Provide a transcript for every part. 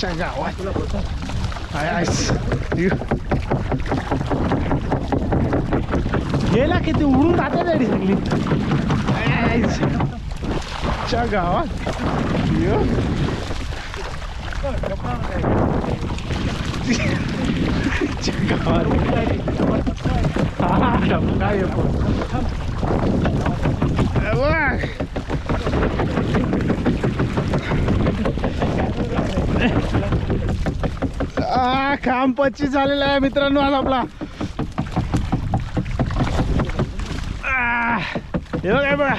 आईच्या गावात I eyes U. गेला किती उडून जाते गाडी सगळी आय, आईच्या च्या गावात यु. च्या गावात हा काम पच्चीस झालेला आहे मित्रांनो आज आपला. हे बघा हे बघा.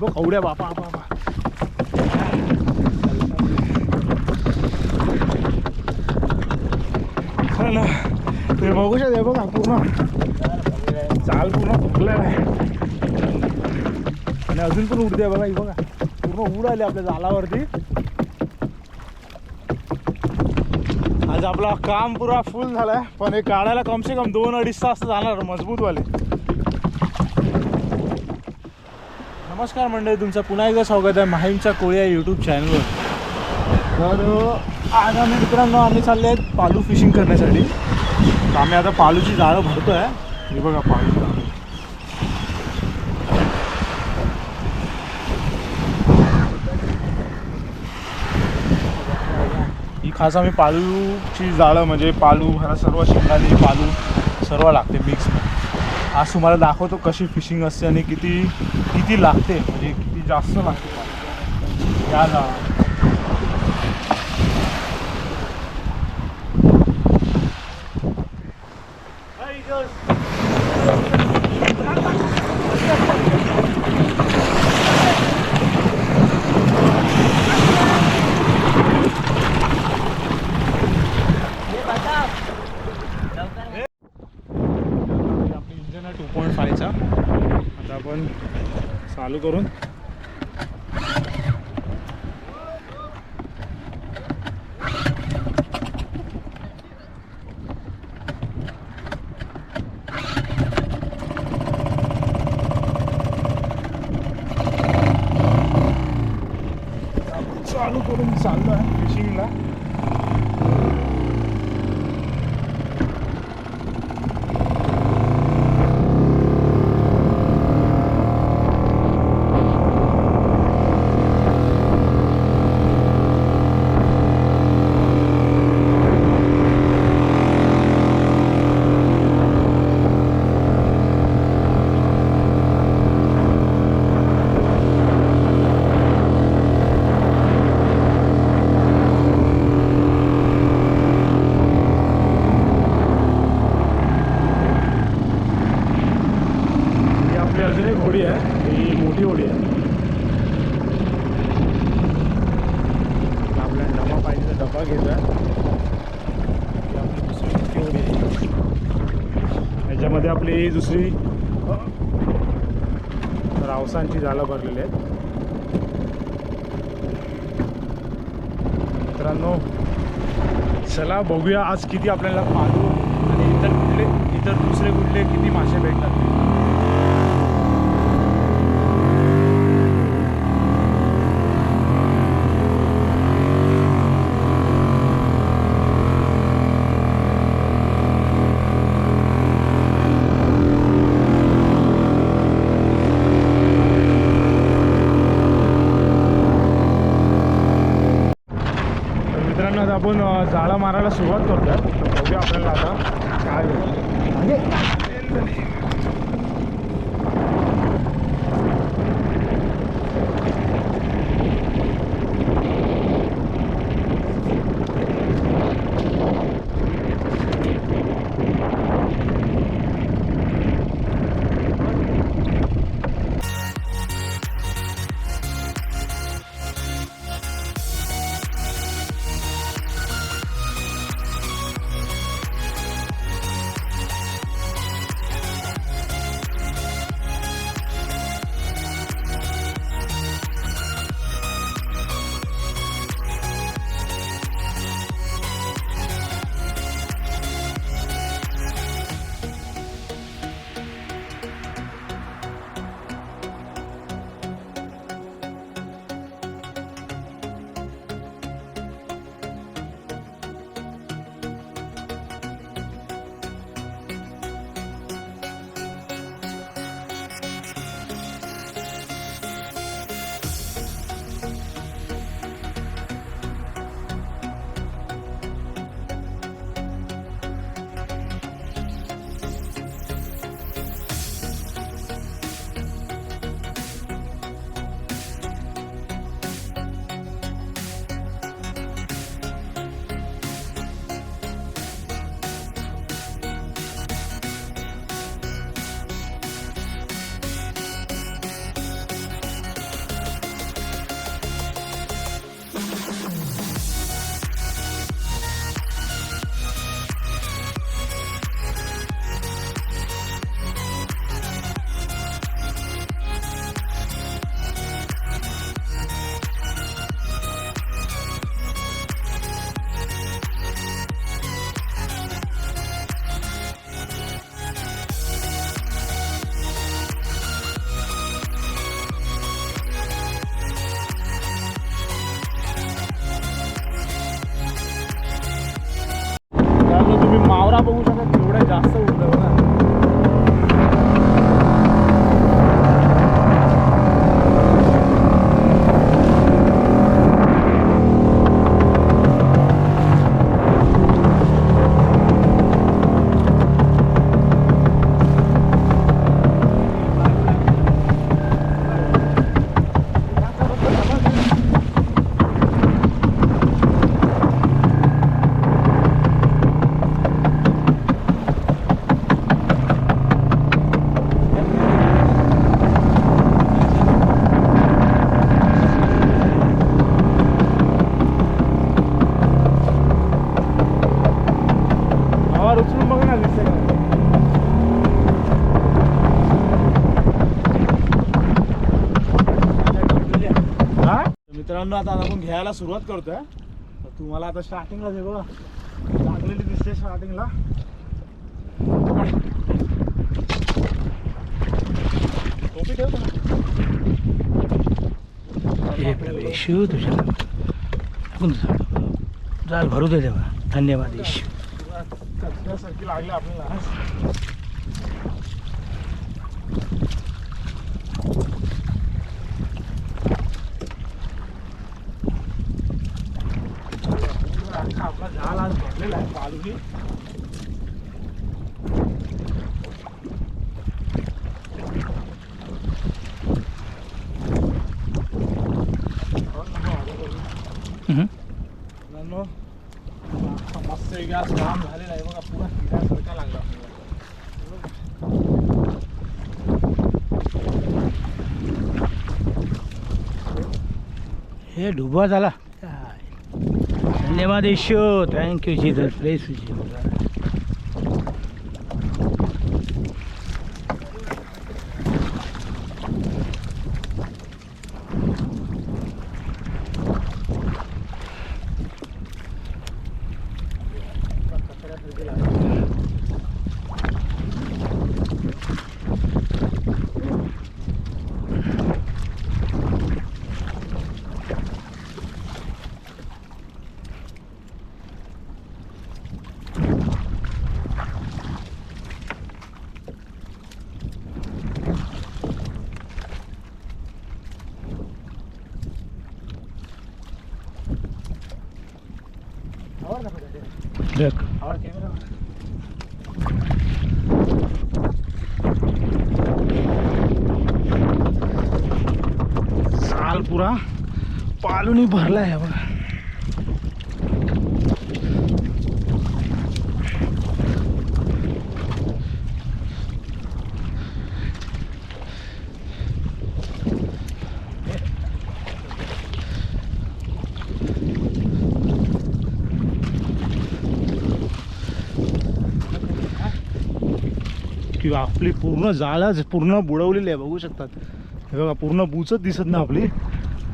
बघ बापा बापा चला ते बघू शकता बघा पूर्ण. चाल पूर्ण फुकलेला आहे. आणि अजून पण उडते बघा ही बघा. पूर्ण उडाले आपल्या जालावरती आज आपला काम पुरा फुल झालाय पण हे काढायला कम से कम दोन अडीच तास जाणार मजबूत वाले नमस्कार मंडळी तुमचं पुन्हा एकदा स्वागत आहे माहीमच्या कोळी या यूट्यूब चॅनलवर तर आज आम्ही मित्रांनो आम्ही चालले आहेत पालू फिशिंग करण्यासाठी. तर आम्ही आता पालूची जाळं भरतो आहे हे बघा पालू आज खास आम्ही पालूची जाळं म्हणजे पालू ह्याला सर्व शिंगाली पालू सर्व लागते मिक्स आज तुम्हाला दाखवतो कशी फिशिंग असते आणि किती किती लागते म्हणजे किती जास्त लागते. या जाळं आपली इंजन आहे टू पॉईंट फायचा आता आपण चालू करून. चालू करून चाललो आहे फिशिंगला ही आपली अजून एक होडी आहे ही मोठी होडी आहे आपल्याला डबा पाहिजे तर डबा घ्यायचा ही आपली दुसरी मोठी होडी आहे याच्यामध्ये आपली दुसरी रावसांची जाळं भरलेली आहेत. मित्रांनो चला बघूया आज किती आपल्याला पालू आणि इतर कुठले इतर दुसरे कुठले किती मासे भेटतात. आज आपण जाळं मारायला सुरुवात करतोय. बघूया आपल्याला आता काय उचलून मित्रांनो आता आपण घ्यायला सुरुवात करतोय. तुम्हाला आता स्टार्टिंगला दे बघा लागलेली दिसते स्टार्टिंगला टोपी ठेव तुझ्या जाल भरू दे देवा. धन्यवाद येशू. कचऱ्यासारखी लागली आपल्याला. आपला झाल आज भरलेला आहे पालवी हम्म. मित्रांनो आता मस्त एक आज काम झालेला आहे बघा पुरा किड्यासारखा लागला आपल्याला हे डुबा झाला. काय. धन्यवाद येशू. थँक्यू जीजस प्लेस पुरा पालूनी भरला आहे बघा. किंवा आपली पूर्ण जाळाच पूर्ण बुडवलेली आहे बघू शकतात. हे बघा पूर्ण बुचच दिसत ना आपली.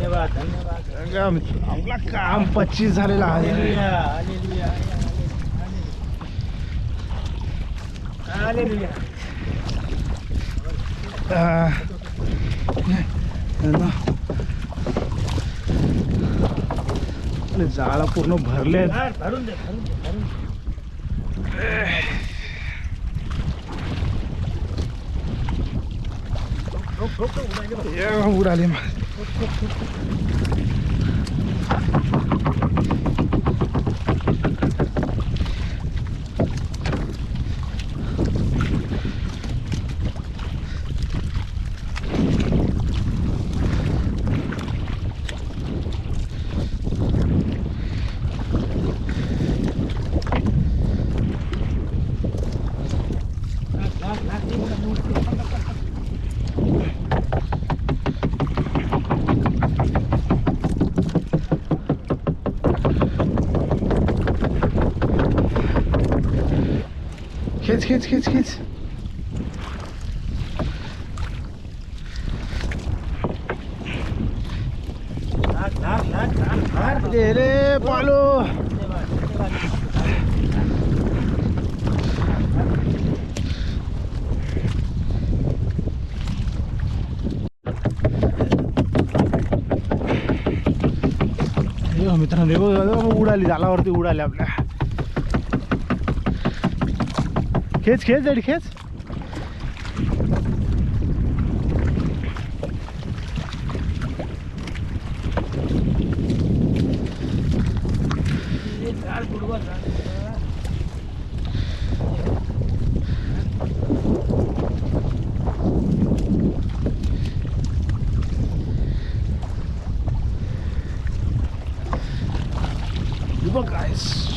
धन्यवाद धन्यवाद. आपला काम पच्चीस झालेला आहे. जाळा पूर्ण भरले भरून दे भरून उडाले मग Thank you. खेच खेच खेच खेच लाग, लाग, लाग, लाग, लाग. दे रे पालू धन्यवाद, धन्यवाद. हे बघ मित्रांनो हे बघ, हे बघ, उडाली जालावरती उडाली आपल्या kids, kids, there the kids. Übergreis.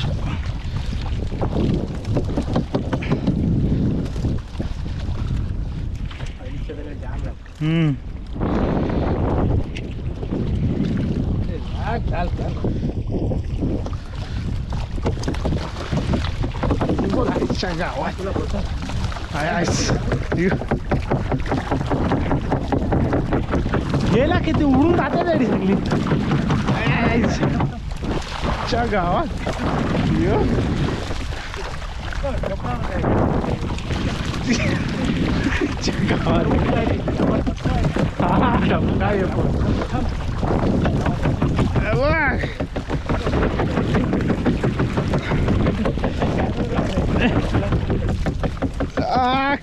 हम्म. चाल चाल चाल आईच्या गावात आय, आयस. गेला की ती उडून जाते गाडी सगळी च्या गावात य.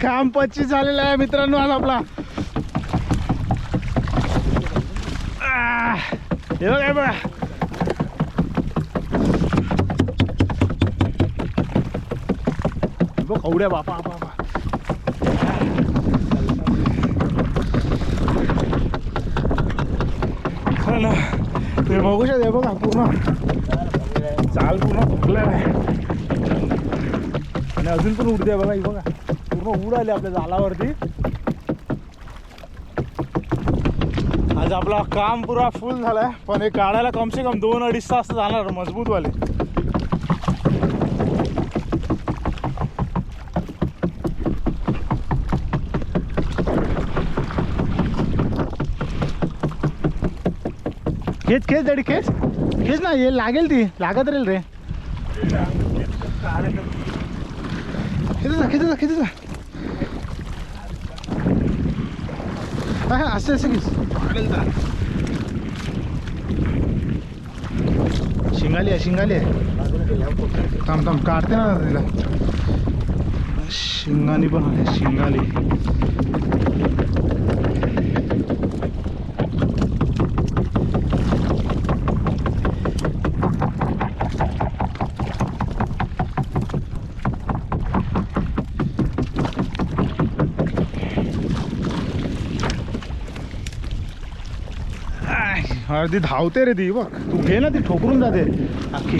काम पच्चीस झालेलं आहे मित्रांनो आज आपला. आ, हे बघा बघा. बघ बापा बापा हा ना. ते बघू शकते बघा पूर्ण चाल पूर्ण फुगलेला आहे. आणि अजून पण उडते बघा ही बघा. पूर्ण उड आली आपल्या जालावरती. आज आपला काम पुरा फुल झालाय पण हे काढायला कमसे कम दोन अडीच तास जाणार मजबूत खेच खेच दडी खेच. खेच ना हे लागेल ती. लागत राहील रे. खेच जा खेच जा खेच जा. हा हा असं असं खेच. शिंगाली आहे शिंगाली आहे. थांब थांब काढते ना तिला. शिंगाली पण आहे शिंगाली. अर्धी धावते रे ती बघ. तू घे ना ती ठोकरून जाते. अख्खी.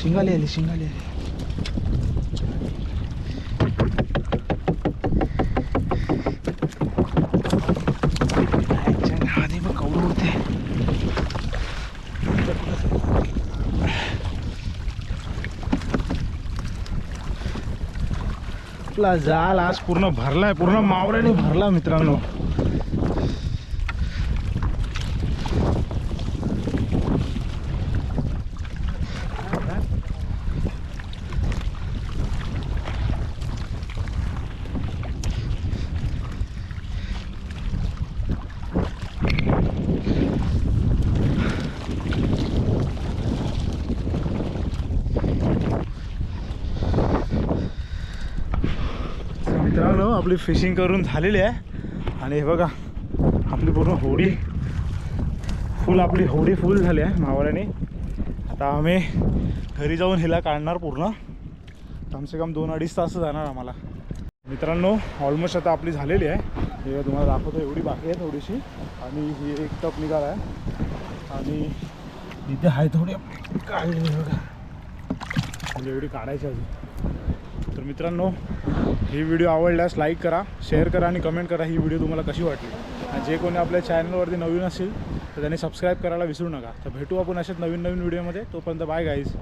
शिंगाली आली शिंगाली आली आईच्या गावात हे बघ कवडं उडते आपला जाल आज पूर्ण भरलाय पूर्ण मावळ्याने भरला मित्रांनो तर मित्रांनो आपली फिशिंग करून झालेली आहे. आणि हे बघा आपली पूर्ण होडी फुल आपली होडी फुल झाली आहे मावळ्याने. आता आम्ही घरी जाऊन हिला काढणार पूर्ण. कमसे कम दोन अडीच तास जाणार आम्हाला. मित्रांनो ऑलमोस्ट आता आपली झालेली आहे. हे तुम्हाला दाखवतो एवढी बाकी आहे थोडीशी. आणि ही एक टप निघाला आहे. आणि इथे आहे थोडी काढली बघा. म्हणजे एवढी काढायची अजून. तर मित्रांनो ही व्हिडिओ आवडल्यास लाईक करा शेअर करा आणि कमेंट करा ही व्हिडिओ तुम्हाला कशी वाटली. आणि जे कोणी आपल्या चॅनलवरती नवीन असेल तर त्यांनी सबस्क्राईब करायला विसरू नका. तर भेटू आपण अशाच नवीन नवीन व्हिडिओमध्ये तोपर्यंत बाय गाईज